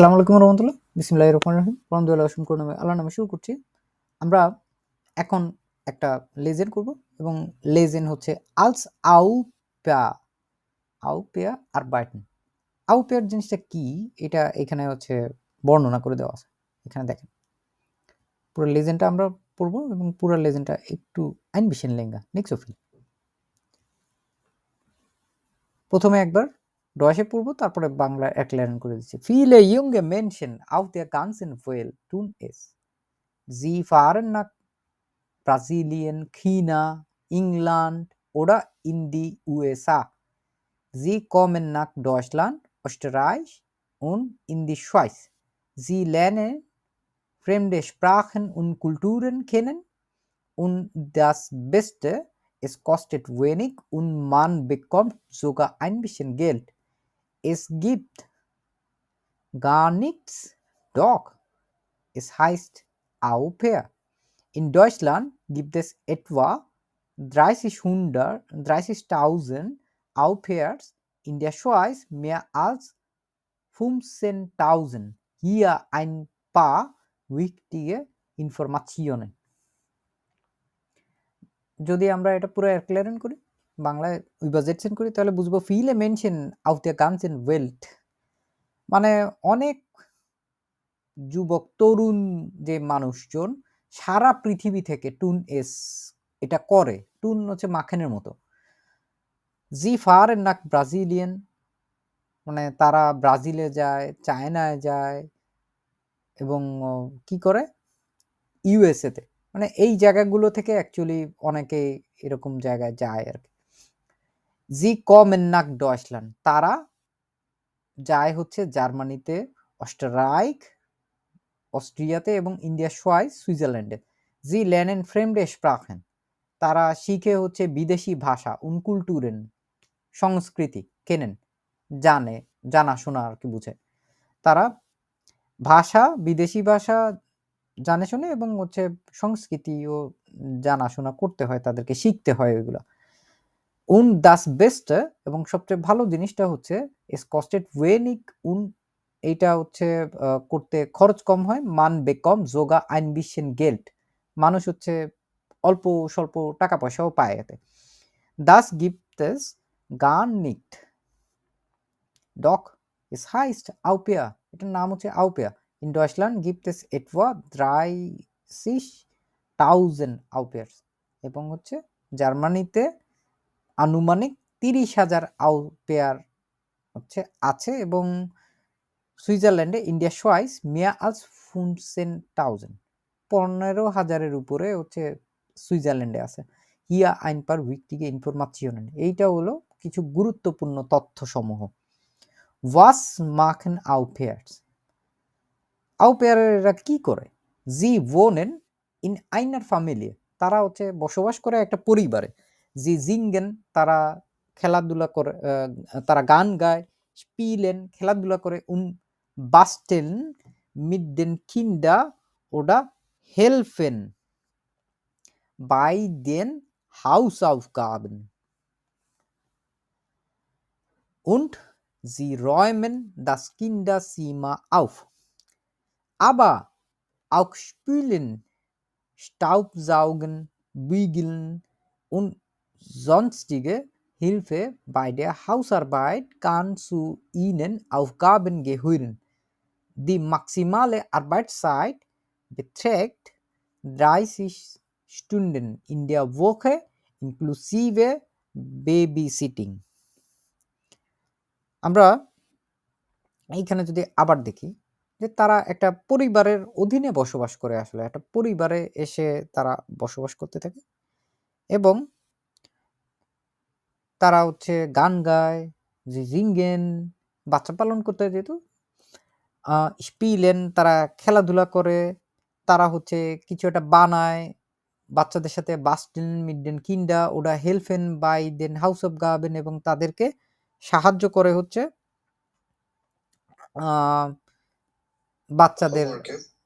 আসসালামু আলাইকুম রহমতুল্লাহ। বিসমিল্লাহ রহমান রহিম। রহমদুল্লাহ আসম নামে আল্লাহ নামে শুরু করছি। আমরা এখন একটা লেজেন করব এবং লেজেন হচ্ছে আলস আউ পা আউ পেয়া আর বাইটন আউ পেয়ার জিনিসটা কি? এটা এখানে হচ্ছে বর্ণনা করে দেওয়া আছে। এখানে দেখেন। পুরো লেজেন্ডটা আমরা পড়ব এবং পুরো লেজেন্ডটা একটু আইন বিশেন লেঙ্গা নেক্সট ফিল প্রথমে একবার ডয়েসে পড়ব তারপরে বাংলা একলাইন করে দিচ্ছি viele junge Menschen auf der ganzen Welt tun es. Sie fahren nach Brasilien, China, England oder in die USA. Sie kommen nach Deutschland, Österreich und in die Schweiz. Sie lernen fremde Sprachen und Kulturen kennen und das Beste, es kostet wenig und man bekommt sogar ein bisschen Geld. Es gibt gar nichts, doch es heißt Au pair. In Deutschland gibt es etwa 30.000 30.000 Au pairs, in der Schweiz mehr als 15.000. Hier ein paar wichtige Informationen. যদি আমরা এটা পুরো এক্লারেন করি বাংলায় übersetzen করি, তাহলে বুঝব viele Menschen auf der ganzen Welt মানে অনেক যুবক, তরুণ যে মানুষজন সারা পৃথিবী থেকে টুন এস এটা করে। টুন হচ্ছে মাখনের মতো। জি ফার নাক ব্রাজিলিয়ান মানে তারা ব্রাজিলে যায়, চায়নায় যায় এবং কি করে? ইউএসএ তে। মানে এই জায়গাগুলো থেকে অ্যাকচুয়ালি অনেকে এরকম জায়গায় যায় আর কি। জি কমেন নাক তারা যায় হচ্ছে জার্মানিতে অস্ট্রাইক অস্ট্রিয়াতে এবং ইন্ডিয়া সোয়াই, সুইজারল্যান্ডে। জি ল্যানেন ফ্রেমডে স্প্রাখেন। তারা শিখে হচ্ছে বিদেশি ভাষা, উনকুলটুরেন, সংস্কৃতি কেনেন, জানে, জানাশোনা আর কি বুঝে। তারা ভাষা, বিদেশি ভাষা জানে শুনে এবং হচ্ছে সংস্কৃতিও জানাশোনা করতে হয়, তাদেরকে শিখতে হয় ওইগুলো। উন দাস বেস্ট এবং সবচেয়ে ভালো জিনিসটা হচ্ছে এস কস্টেড ওয়েনিক উন এইটা হচ্ছে করতে খরচ কম হয়, মান বেকম, যোগা আইন বিশেন গেল্ট। মানুষ হচ্ছে অল্প স্বল্প টাকা পয়সাও পায় এতে। দাস গিফটেস গান নিক্ট। ডক ইস হাইস্ট আউপিয়া, এটার নাম হচ্ছে আউপিয়া। ইন ডয়সল্যান্ড গিফটেস এটওয়া দ্রাই সিস থাউজেন্ড আউপিয়ার্স। এবং হচ্ছে জার্মানিতে আনুমানিক তিরিশ হাজার আউপেয়ার হচ্ছে, আছে এবং সুইজারল্যান্ডে ইন্ডিয়া সোয়াইস মিয়া আলস ফুনসেন থাউজেন্ড পনেরো হাজারের উপরে হচ্ছে সুইজারল্যান্ডে আছে। হিয়া আইন পার উইকটিকে ইনফরমাশন এইটা হলো কিছু গুরুত্বপূর্ণ তথ্যসমূহ। ওয়াস মাখেন আউপেয়ার্স আউপেয়ারেরা কি করে? জি ওনেন ইন আইনার ফ্যামিলি, তারা হচ্ছে বসবাস করে একটা পরিবারে। জি জিঙ্গেন তারা খেলাধুলা করে আহ, তারা গান গায় স্পিলেন খেলাধুলা করে উন বাস্টেন মিডডেন কিন্ডা ওডা হেলফেন বাই দেন হাউস অফ গাবেন und sie räumen das Kinderzimmer auf. Aber auch spülen, Staubsaugen, bügeln und sonstige Hilfe bei der Hausarbeit kann zu ihnen Aufgaben gehören. Die maximale Arbeitszeit beträgt 30 Stunden in der Woche inklusive Babysitting. আমরা এইখানে যদি আবার দেখি যে তারা একটা পরিবারের অধীনে বসবাস করে আসলে একটা পরিবারে এসে তারা বসবাস করতে থাকে এবং তারা হচ্ছে গান গায় যে জিঙ্গেন বাচ্চা পালন করতে যেহেতু। স্পিলেন তারা খেলাধুলা করে তারা হচ্ছে কিছু একটা বানায় বাচ্চাদের সাথে মিডডেন কিন্ডা ওরা হেলফেন বাই দেন হাউস অফ গাবেন এবং তাদেরকে সাহায্য করে হচ্ছে আহ, বাচ্চাদের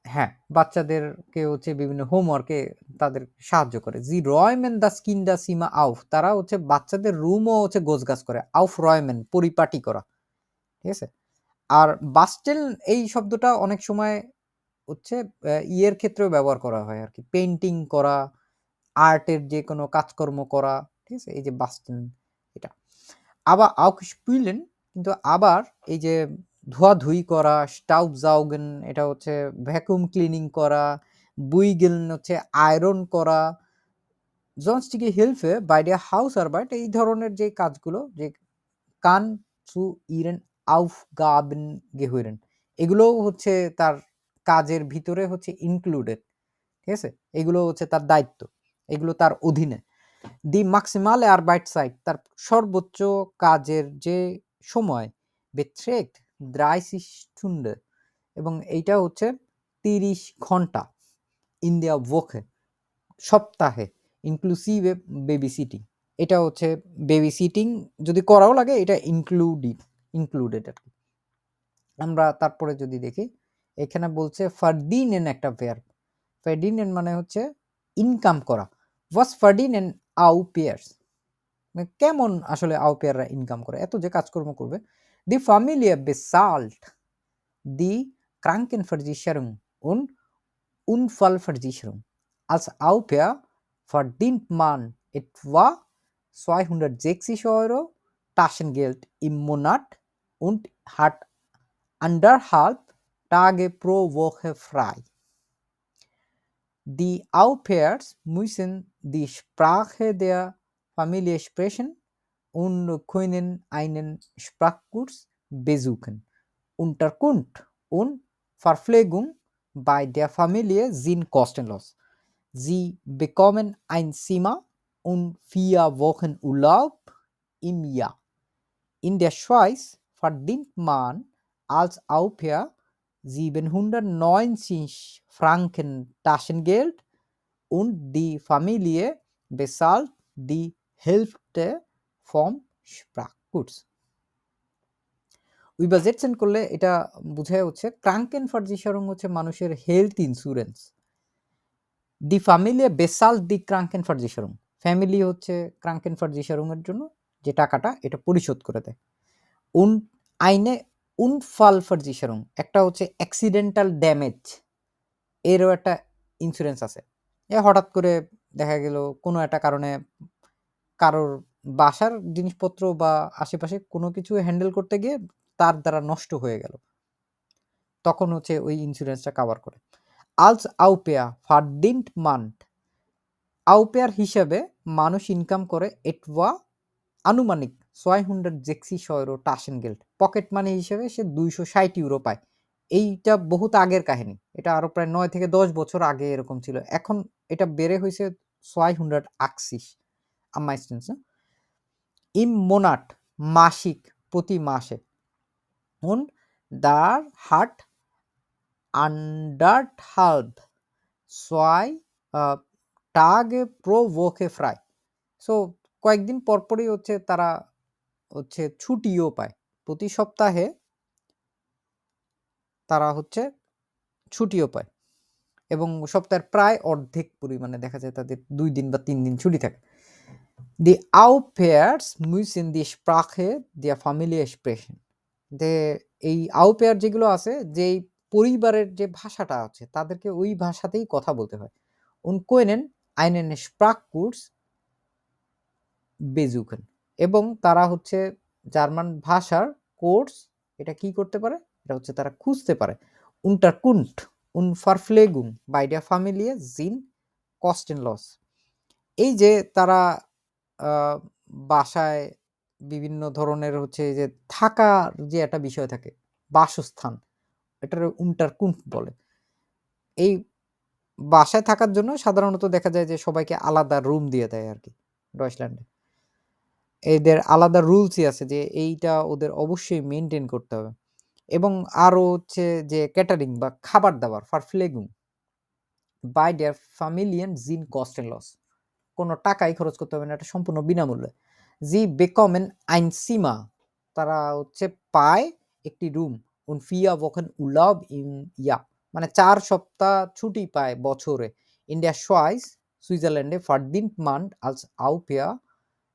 হ্যাঁ বাচ্চাদেরকে হচ্ছে বিভিন্ন হোমওয়ার্কে তাদের সাহায্য করে। জি রয়মেন দা স্কিন দা সিমা আউফ তারা হচ্ছে বাচ্চাদের রুমও হচ্ছে গোছগাছ করে। আউফ রয়মেন পরিপাটি করা। ঠিক আছে? আর বাস্টেল এই শব্দটা অনেক সময় হচ্ছে ইয়ের ক্ষেত্রেও ব্যবহার করা হয় আর কি পেন্টিং করা, আর্টের যে কোনো কাজকর্ম করা, ঠিক আছে? এই যে বাস্টেল এটা। আবার auch spülen কিন্তু আবার এই যে ধোয়াধুই করা স্টাউব জাউগেন, এটা হচ্ছে ভ্যাকুম ক্লিনিং করা বুইগেল হচ্ছে আয়রন করা, জনস্টিকে হেল্পে বাইরে হাউস আর বাইট এই ধরনের যে কাজগুলো, যে কান সু ইরেন, আউফ, গাবেন, গেহুইরেন এগুলো হচ্ছে তার কাজের ভিতরে হচ্ছে ইনক্লুডেড ঠিক আছে? এগুলো হচ্ছে তার দায়িত্ব, এগুলো তার অধীনে। দি ম্যাক্সিমাল আর বাইট সাইট তার সর্বোচ্চ কাজের যে সময় বেথ্রেক্ট দ্রাইসিস্টুন্ড এবং এইটা হচ্ছে তিরিশ ঘণ্টা ইন্ডিয়া ওখে সপ্তাহে ইনক্লুসিভ বেবি সিটিং এটা হচ্ছে বেবি সিটিং যদি করাও লাগে এটা ইনক্লুডিড ইনক্লুডেড আর কি। আমরা তারপরে যদি দেখি, এখানে বলছে ফার্দিন এন একটা পেয়ার ফার্দিন এন মানে হচ্ছে ইনকাম করা। ওয়াস ফার্দিন এন আউ পেয়ার্স কেমন আসলে আউ পেয়াররা ইনকাম করে? এত যে কাজকর্ম করবে। Die Familie bezahlt die Krankenversicherung und Unfallversicherung. Als Au verdient man etwa 260 € Taschengeld im Monat und hat 1,5 Tage pro Woche frei. Die Au pairs müssen die Sprache der Familie sprechen und können einen Sprachkurs besuchen. Unterkunft und Verpflegung bei der Familie sind kostenlos. Sie bekommen ein Zimmer und 4 Wochen Urlaub im Jahr. In der Schweiz verdient man als Au pair 790 Franken Taschengeld und die Familie bezahlt die Hälfte ফর্ম স্প্রাক গুডস। উই budget send করলে এটা বোঝা হচ্ছে, ক্রাঙ্কেন ফার্জি সরঙ্গ হচ্ছে মানুষের হেলথ ইন্স্যুরেন্স। দি ফ্যামিলি বেসাল দি ক্রাঙ্ক ক্রাঙ্কেন ফার্জি সরঙ্গ ফ্যামিলি হচ্ছে ক্রাঙ্ক এন ফার্জি সরঙ্গের জন্য যে টাকাটা এটা পরিশোধ করে দেয়। উন আইনে উন ফাল ফার্জি সরং একটা হচ্ছে অ্যাক্সিডেন্টাল ড্যামেজ, এরও একটা ইন্স্যুরেন্স আছে। হঠাৎ করে দেখা গেল কোনো একটা কারণে কারোর বাসার জিনিসপত্র বা আশেপাশে কোনো কিছু হ্যান্ডেল করতে গিয়ে তার দ্বারা নষ্ট হয়ে গেল। তখন হচ্ছে ওই ইন্স্যুরেন্সটা কভার করে। আলস আউপেয়া man Au pair হিসেবে মানুষ ইনকাম করে etwa আনুমানিক 260 € Taschengeld পকেট মানি হিসেবে সে 260 ইউরো পায়। এইটা বহুত আগের কাহিনী। এটা আরও প্রায় নয় থেকে ১০ বছর আগে এরকম ছিল। এখন এটা বেড়ে হইছে 280 am meistens ne? Im Monat মাসিক প্রতি মাসে। Und der hat anderthalb 2 আ Tage pro Woche frei. So, কয়েকদিন পরপরই হচ্ছে তারা হচ্ছে ছুটিও পায়। প্রতি সপ্তাহে তারা হচ্ছে ছুটিও পায়। এবং সপ্তাহের প্রায় অর্ধেক পরিমাণে দেখা যায় তাদের ২ দিন বা ৩ দিন ছুটি থাকে। Die Au pairs müssen die Sprache der Familie sprechen. যে এই Au pair যেগুলো আছে যেই পরিবারের যে ভাষাটা আছে তাদেরকে ওই ভাষাতেই কথা বলতে হয়। Und können einen Sprachkurs besuchen এবং তারা হচ্ছে জার্মান ভাষার কোর্স এটা কি করতে পারে? এটা হচ্ছে তারা খুঁজতে পারে। Unterkunft und Verpflegung bei der Familie sind kostenlos. এই যে তারা বাসায় বিভিন্ন ধরনের হচ্ছে যে থাকার যে একটা বিষয় থাকে, বাসস্থান এটারে Unterkunft বলে। এই বাসায় থাকার জন্য সাধারণত দেখা যায় যে সবাইকে আলাদা রুম দিয়ে দেয় আরকি ডয়েচল্যান্ডে। এদের আলাদা রুলসই আছে যে এইটা ওদের অবশ্যই মেইনটেইন করতে হবে। এবং আরও হচ্ছে যে ক্যাটারিং বা খাবার-দাবার ফার Verpflegung bei der Familien sind kostenlos. কোনো টাকাই খরচ করতে হবে না, এটা সম্পূর্ণ বিনামূল্যে। জি বেকম এন আইন সীমা, তারা হচ্ছে পায় একটি রুম, উন ফিয়া ওখান উলাভ ইন ইয়া মানে চার সপ্তাহ ছুটি পায় বছরে। ইন্ডিয়া সোয়াইস সুইজারল্যান্ডে ফার্দিন মান্ড আলস আউ পেয়া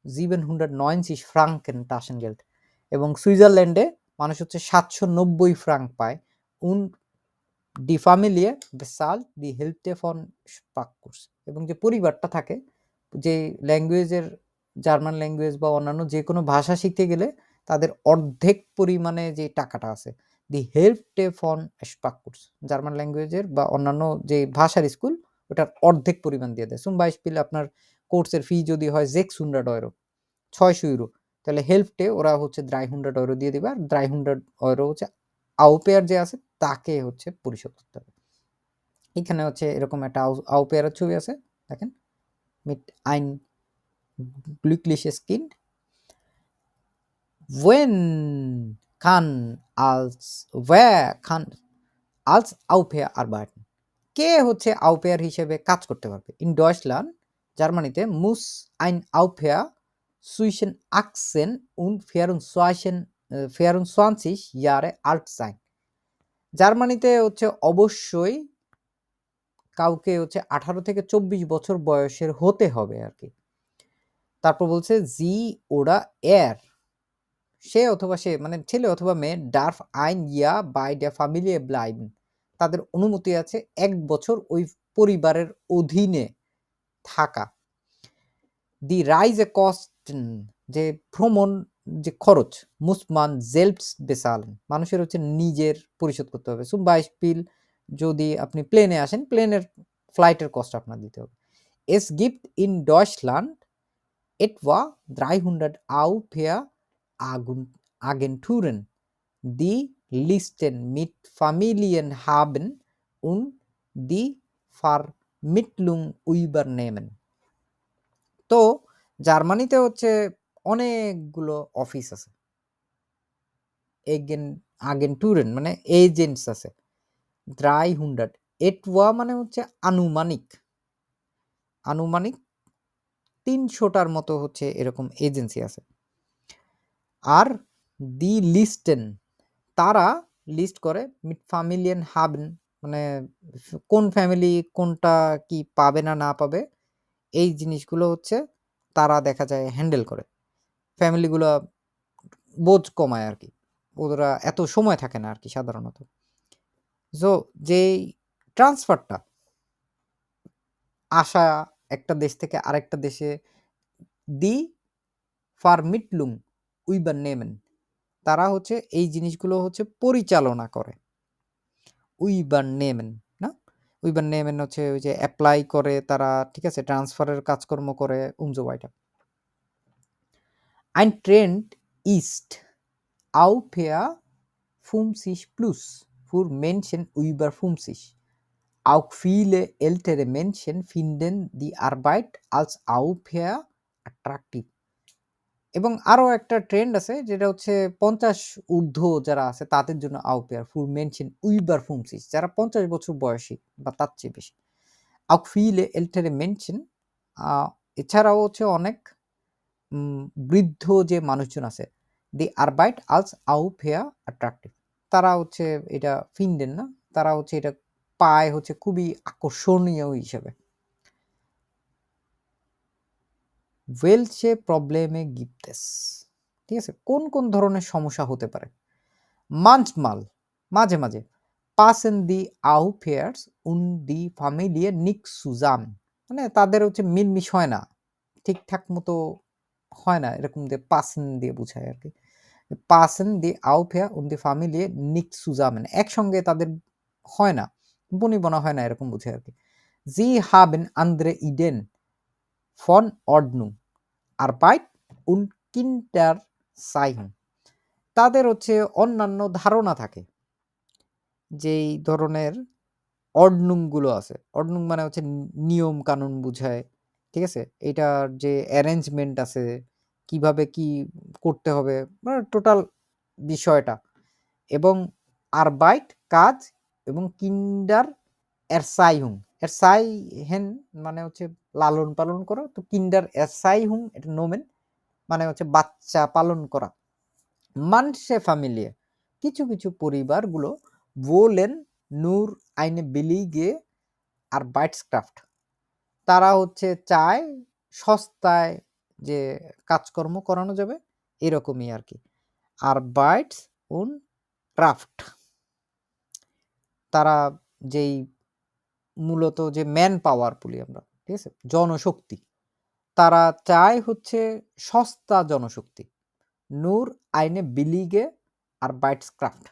জিভেন হুন্ড্রেড নয়েন্সি ফ্রাঙ্ক এন টাসেন গেল্ট এবং সুইজারল্যান্ডে মানুষ হচ্ছে সাতশো নব্বই ফ্রাঙ্ক পায়। উন ডি ফ্যামিলিয়ে বেসাল দি হেলথ অন পাক কোর্স। এবং যে পরিবারটা থাকে যে ল্যাঙ্গুয়েজের জার্মান ল্যাঙ্গুয়েজ বা অন্যান্য যে কোনো ভাষা শিখতে গেলে তাদের অর্ধেক পরিমাণে যে টাকাটা আছে, die Hälfte von Sprachkurs German ল্যাঙ্গুয়েজের বা অন্যান্য যে ভাষার স্কুল ওটার অর্ধেক পরিমাণ দিয়ে দেয়। zum Beispiel আপনার কোর্সের ফি যদি হয় 600 Euro ৬০০ ইউরো তাহলে হেল্পটে ওরা হচ্ছে 300 Euro দিয়ে দিবে আর 300 Euro হচ্ছে আউপেয়ার যে আছে তাকে হচ্ছে পরিশোধ করতে হবে। এখানে হচ্ছে এরকম একটা আউ au ছবি আছে। দেখেন mit ein glückliches Kind when kann als wer kann als au pair arbeiten কে হচ্ছে au pair হিসেবে কাজ করতে পারবে? in Deutschland জার্মানিতে muss ein au pair zwischen 18 und 24 äh, 24 Jahre alt sein জার্মানিতে হচ্ছে অবশ্যই কাউকে হচ্ছে 18 থেকে 24 বছর বয়সের হতে হবে আর কি তারপর বলছে, জি, ওরা এর সে অথবা সে মানে ছেলে অথবা মেয়ে darf ein Jahr bei der Familie bleiben তাদের অনুমতি আছে এক বছর ওই পরিবারের অধীনে থাকা। die কস্ট যে ভ্রমণ, যে খরচ, মুসমান selbst bezahlen মানুষের হচ্ছে নিজের পরিশোধ করতে হবে। zum Beispiel যদি আপনি প্লেনে আসেন প্লেনের ফ্লাইটের কস্ট আপনার দিতে হবে। এস গিফট ইন ডয়সল্যান্ড এট ওয়া ড্রাই হুন্ড্রেড আউ ফেয়া আগুন আগেন ঠুরেন দি লিস্টেন মিট ফামিলিয়েন হাবেন উন দি ফার মিটলুং উইবার নেমেন তো জার্মানিতে হচ্ছে অনেকগুলো অফিস আছে। এগেন আগেন ট্যুরেন মানে এজেন্টস আছে। 300 etwa মানে হচ্ছে আনুমানিক। আনুমানিক তিনশোটার মতো হচ্ছে এরকম এজেন্সি আছে। আর দি লিস্টেন তারা লিস্ট করে mit ফ্যামিলিয়ান haben মানে কোন ফ্যামিলি কোনটা কি পাবে না, না পাবে এই জিনিসগুলো হচ্ছে তারা দেখা যায় হ্যান্ডেল করে। ফ্যামিলিগুলো বোঝ কমায় আর কি ওরা এত সময় থাকে না আর কি সাধারণত। সো যেই ট্রান্সফারটা আসা একটা দেশ থেকে আরেকটা দেশে die Vermittlung নেমেন, তারা হচ্ছে এই জিনিসগুলো হচ্ছে পরিচালনা করে। উইবার নেমেন, না? উইবার নেমেন হচ্ছে ওই যে অ্যাপ্লাই করে তারা, ঠিক আছে? ট্রান্সফারের কাজকর্ম করে so weiter. Ein Trend ist pair 50 plus für Menschen über 50. Auch viele ältere Menschen finden die Arbeit als au pair attraktiv. এবং আরও একটা ট্রেন্ড আছে যেটা হচ্ছে ৫০ ঊর্ধ্ব যারা আছে তাদের জন্য pair für Menschen über 50 যারা ৫০ বছর বয়সী বা তার চেয়ে বেশি। Auch viele ältere Menschen আ এছাড়াও হচ্ছে অনেক বৃদ্ধ যে মানুষজন আছে die Arbeit als au pair attraktiv তারা হচ্ছে এটা finden না? তারা হচ্ছে এটা পায় হচ্ছে খুবই আকর্ষণীয় হিসেবে। Probleme gibt es? ঠিক আছে? কোন, কোন ধরনের সমস্যা হতে পারে? manchmal মাঝে, মাঝে passen die au pairs উন দি Familie nicht zusammen মানে তাদের হচ্ছে মিলমিশ হয় না। ঠিকঠাক মতো হয় না। এরকম দিয়ে passen দিয়ে বুঝায় আরকি। passen পাসেন দি আউফিয়া উন দি ফ্যামিলি নিক সুজামেন মানে একসঙ্গে তাদের হয় না বনিবনা হয় না এরকম বুঝে আর কি জি হাবেন আন্দ্রে ইডেন ফন অডনু আর পাইট উন কিন্টার সাইহন। তাদের হচ্ছে অন্যান্য ধারণা থাকে, যেই ধরনের অডনুমগুলো আছে। অডনুম মানে হচ্ছে নিয়ম কানুন বুঝায়, ঠিক আছে? এটার যে অ্যারেঞ্জমেন্ট আছে কীভাবে কি করতে হবে? মানে টোটাল বিষয়টা। এবং আর বাইট কাজ এবং কিন্ডার এরসাই হুম এরসাই হেন মানে হচ্ছে লালন পালন করা। তো কিন্ডার এরসাই হুম এটা নোমেন মানে হচ্ছে বাচ্চা পালন করা। মানসে ফ্যামিলি কিছু কিছু পরিবারগুলো বোলেন নূর আইনে বিলি গে আর বাইটস ক্রাফট তারা হচ্ছে চায় সস্তায় যে কাজকর্ম করানো যাবে, এরকমই আর কি আর বাইটস উন ক্রাফট তারা যেই মূলত যে ম্যান পাওয়ার বলি আমরা, ঠিক আছে? জনশক্তি। তারা চায় হচ্ছে সস্তা জনশক্তি। নূর, আইনে বিলিগে আর বাইটসক্রাফট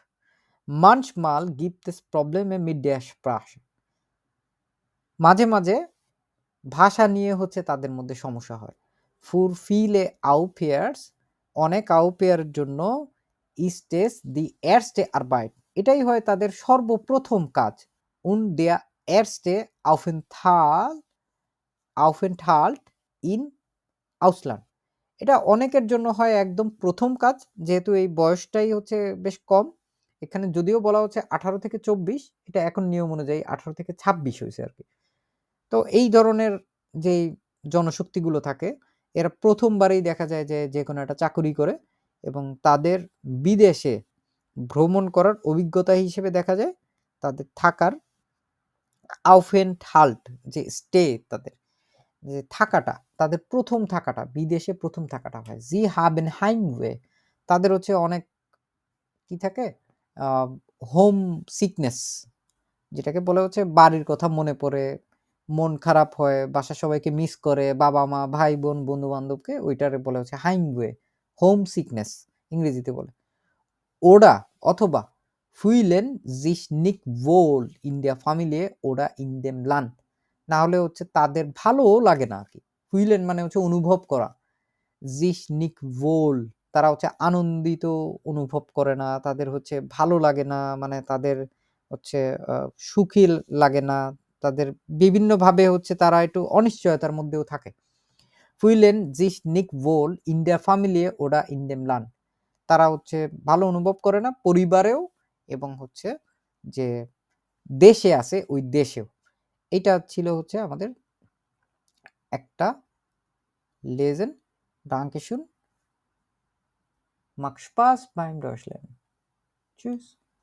manchmal gibt es Probleme mit der Sprache মাঝে মাঝে ভাষা নিয়ে হচ্ছে তাদের মধ্যে সমস্যা হয়। ফুর ফিলে আউপেয়ার্স অনেক আউপেয়ারের জন্য ইস্টেস, দি এরস্টে আরবাইট এটাই হয় তাদের সর্বপ্রথম কাজ। উন দেয়া এরস্টে আউফেনথাল, আউফেনথাল্ট ইন আউসলান এটা অনেকের জন্য হয় একদম প্রথম কাজ, যেহেতু এই বয়সটাই হচ্ছে বেশ কম। এখানে যদিও বলা হচ্ছে আঠারো থেকে চব্বিশ, এটা এখন নিয়ম অনুযায়ী আঠারো থেকে ছাব্বিশ হয়েছে আর কি। তো এই ধরনের যেই জনশক্তিগুলো থাকে এরা প্রথমবারেই দেখা যায় যে যে কোনো একটা চাকুরি করে এবং তাদের বিদেশে ভ্রমণ করার অভিজ্ঞতা হিসেবে দেখা যায়, তাদের থাকার আউফেন্ট হাল্ট যে স্টে তাদের, যে থাকাটা, তাদের প্রথম থাকাটা, বিদেশে প্রথম থাকাটা হয়। জি হাবেন হাইমওয়ে তাদের হচ্ছে অনেক কি থাকে? হোম সিকনেস যেটাকে বলে হচ্ছে বাড়ির কথা মনে পড়ে মন খারাপ হয় বাসা সবাইকে মিস করে বাবা মা ভাই বোন বন্ধু বান্ধবকে ওইটারে বলে হচ্ছে হাইমওয়ে হোম সিকনেস ইংরেজিতে বলে। ওডা অথবা ফুইলেন জিস নিক ভোল ইন্ডিয়া ফ্যামিলি ওডা ইন দেম লান না হলে হচ্ছে তাদের ভালো লাগে না আর কি ফুইলেন মানে হচ্ছে অনুভব করা। জিস নিক ভোল, তারা হচ্ছে আনন্দিত, অনুভব করে না, তাদের হচ্ছে ভালো লাগে না মানে তাদের হচ্ছে সুখী লাগে না তাদের বিভিন্নভাবে হচ্ছে তারা একটু অনিশ্চয়তার মধ্যেও থাকে ফুইলেন জিস নিক ভোল, ইন্ডিয়া ফ্যামিলি ওরা ইন্ডেম লান তারা হচ্ছে ভালো অনুভব করে না, পরিবারেও এবং হচ্ছে যে দেশে আছে, ওই দেশেও এটা ছিল হচ্ছে আমাদের একটা লেজেন ডাঙ্কেশুন Spaß beim Durchlernen. Tschüss.